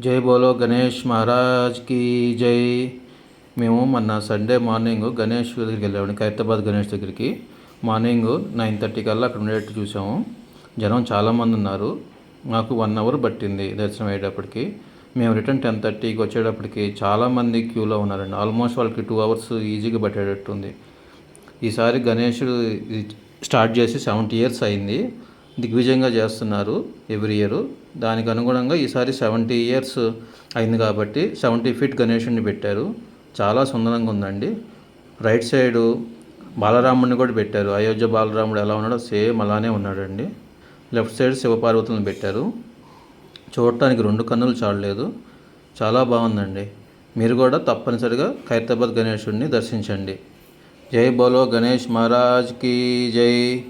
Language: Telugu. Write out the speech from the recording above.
జై బోలో గణేష్ మహారాజ్కి జై. మేము మొన్న సండే మార్నింగ్ గణేష్ దగ్గరికి వెళ్ళామండి ఖైరతాబాద్ గణేష్ దగ్గరికి. మార్నింగ్ నైన్ థర్టీ కల్లా అక్కడ ఉండేట్టు చూసాము. జనం చాలామంది ఉన్నారు. మాకు వన్ అవర్ పట్టింది దర్శనం అయ్యేటప్పటికి. మేము రిటర్న్ టెన్ థర్టీకి వచ్చేటప్పటికి చాలామంది క్యూలో ఉన్నారండి. ఆల్మోస్ట్ వాళ్ళకి టూ అవర్స్ ఈజీగా పట్టేటట్టుంది. ఈసారి గణేషుడు స్టార్ట్ చేసి సెవెంటీ ఇయర్స్ అయింది. దిగ్విజయంగా చేస్తున్నారు ఎవ్రీ ఇయర్. దానికి అనుగుణంగా ఈసారి సెవెంటీ ఇయర్స్ అయింది కాబట్టి సెవెంటీ ఫీట్ గణేషుడిని పెట్టారు. చాలా సుందరంగా ఉందండి. రైట్ సైడు బాలరాముడిని కూడా పెట్టారు. అయోధ్య బాలరాముడు ఎలా ఉన్నాడో సేమ్ అలానే ఉన్నాడండి. లెఫ్ట్ సైడ్ శివపార్వతులను పెట్టారు. చూడటానికి రెండు కన్నులు చాలలేదు. చాలా బాగుందండి. మీరు కూడా తప్పనిసరిగా ఖైరతాబాద్ గణేశుడిని దర్శించండి. జై బోలో గణేష్ మహారాజ్కి జై.